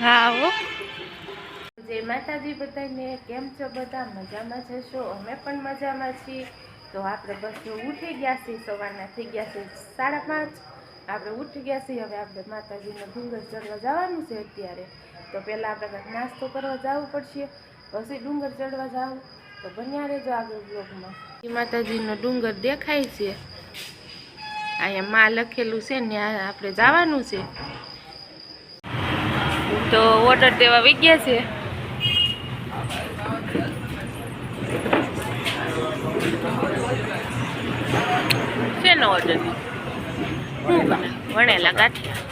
હા હો જય માતાજી બધાને. કેમ છો બધા? મજામાં જશો અમે પણ મજામાં છીએ. તો આપણે બસ ઉઠી ગયા છીએ સવારના થઈ ગયા છે સાડા પાંચ. આપણે ઉઠી ગયા છીએ હવે આપણે માતાજીને ડુંગર ચડવા જવાનું છે અત્યારે. તો પહેલાં આપણે કંઈક નાસ્તો કરવા જવું પડશે. પછી ડુંગર ચડવા જવું. તો બન્યા રહેજો આગળ બ્લોગમાં માતાજીનો ડુંગર દેખાય છે. અહીંયા માં લખેલું છે ને આપણે જવાનું છે. તો ઓર્ડર દેવા વિગ્યા ગયા છે. શેનો ઓર્ડર વણેલા ગાંઠિયા.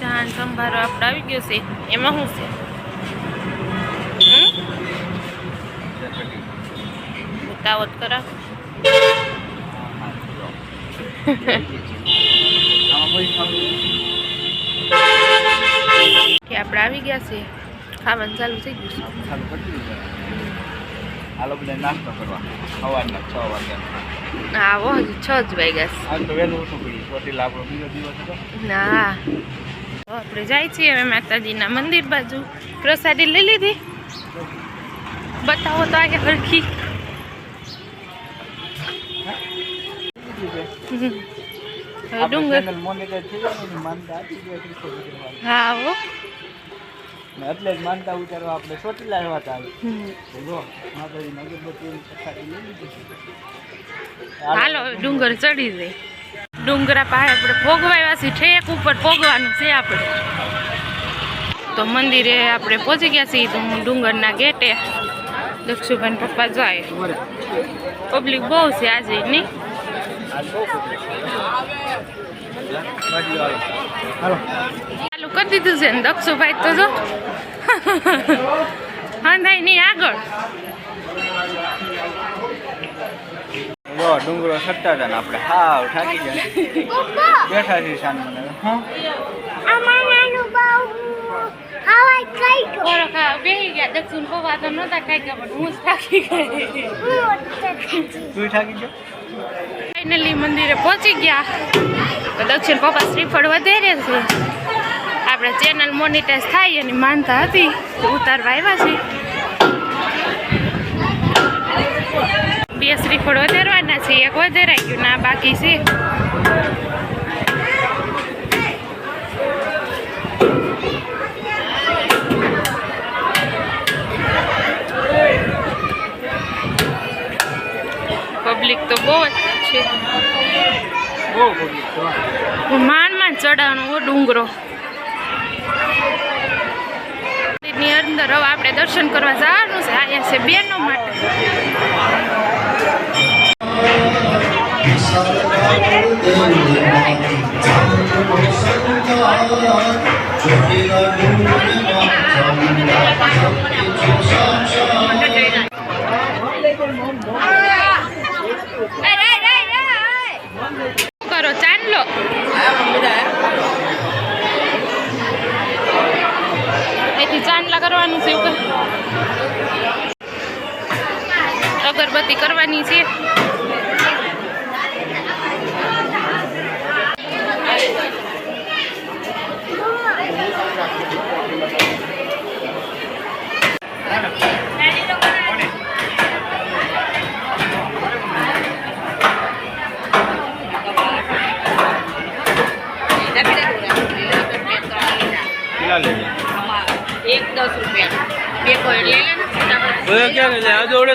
ચાન સંભારો આપણે આવી ગયો છે. એમાં શું છે? બતાવો તો ખરા આમાં કોઈ ખાવું કે આપણે આવી ગયા છે ખાવાનું ચાલુ થઈ ગયું છે. ચાલુ કરી. નાસ્તો કરવા. સવારના છ વાગ્યા. આવો હજુ છ જ વાગ્યા આજ તો વહેલું ઉઠવું પડ્યું. ચોટીલા આપણો બીજો દિવસ હતો. ના. આપણે જાય છીએ હવે માતાજીના મંદિર બાજુ. પ્રસાદી લઈ લીધી. બતાવો તો આગળ હરખી કરવાનું. હા હો એટલે જ માનતા ઉતારવા આપણે હતા. હાલો ડુંગર ચડી જાય. ડુંગરા પાસે આપણે ભોગવાયા છીએ ઠેક ઉપર ભોગવાનું છે આપણે. તો મંદિરે આપણે પહોંચી ગયા છીએ તો હું ડુંગરના ગેટે. દક્ષુભાઈ પપ્પા જાય. પબ્લિક બહુ છે આજે નહીં? ચાલુ કરી દીધું છે ને દક્ષુભાઈ તો જો. હંધાઈ નહીં આગળ. ડુંગરો સટ્ટા હતા ને આપણે. હાવ થાકી ગયા. બેઠા છીએ સાંજમાં હા? ઓળખા બેસી ગયા. દક્ષિણ પપ્પા તો નહોતા કાંઈ પણ હું જ થાકી ગઈ. તું થાકી ગયો? ફાઇનલી મંદિરે પહોંચી ગયા. દક્ષિણ પપ્પા શ્રીફળ વધારે છે. આપણે ચેનલ મોનિટાઈઝ થાય એની માનતા હતી. ઉતારવા આવ્યા છે. બે શ્રીફળ વધારવાના છે, એક વધારાઈ ગયું ના બાકી છે. પબ્લિક તો બહુ જ છે. માંડ ચડાવવાનો હો ડુંગરો. ની અંદર હવે આપણે દર્શન કરવા જવાનું છે. અહીંયા છે બેનો માટે. કરો ચાંદલો એથી ચાંદલા કરવાનું છે? અગરબત્તી કરવાની છે કેટલા લેજે એક દસ રૂપિયા. બે લે ગયા આ જોડે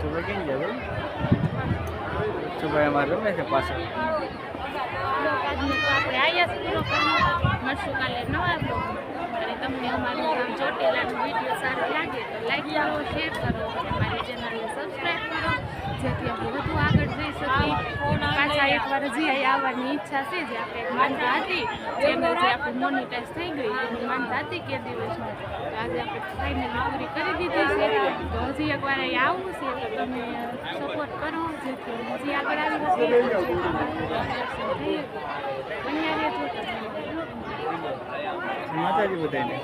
સુભાઈ કેમ ગયા સુભાઈ અમારે રમે છે પાછળ. આપણે આવ્યા કરી મળશું કાલે નવા અને તમને અમારું આમ ચોટેલાનો વીડિયો સારો લાગે લાઈક કરો શેર કરો અને અમારી ચેનલને સબસ્ક્રાઈબ કરો જેથી આપણે વધુ આગળ જઈ શકીએ. પાછા એકવાર હજી અહીં આવવાની ઈચ્છા છે જે આપણે માનતા હતી ચેનલ જે આપણે મોનિટાઈઝ થઈ ગઈ એની માનતા હતી કે દિવસમાં તો આજે આપણે ફાઇનલી પૂરી કરી દીધી છે. તો હજી એકવાર અહીં આવવું છે તો તમે સપોર્ટ કરો જેથી હજી આગળ આવી શકીએ. બન્યા રહેજો માતાજી બધાને.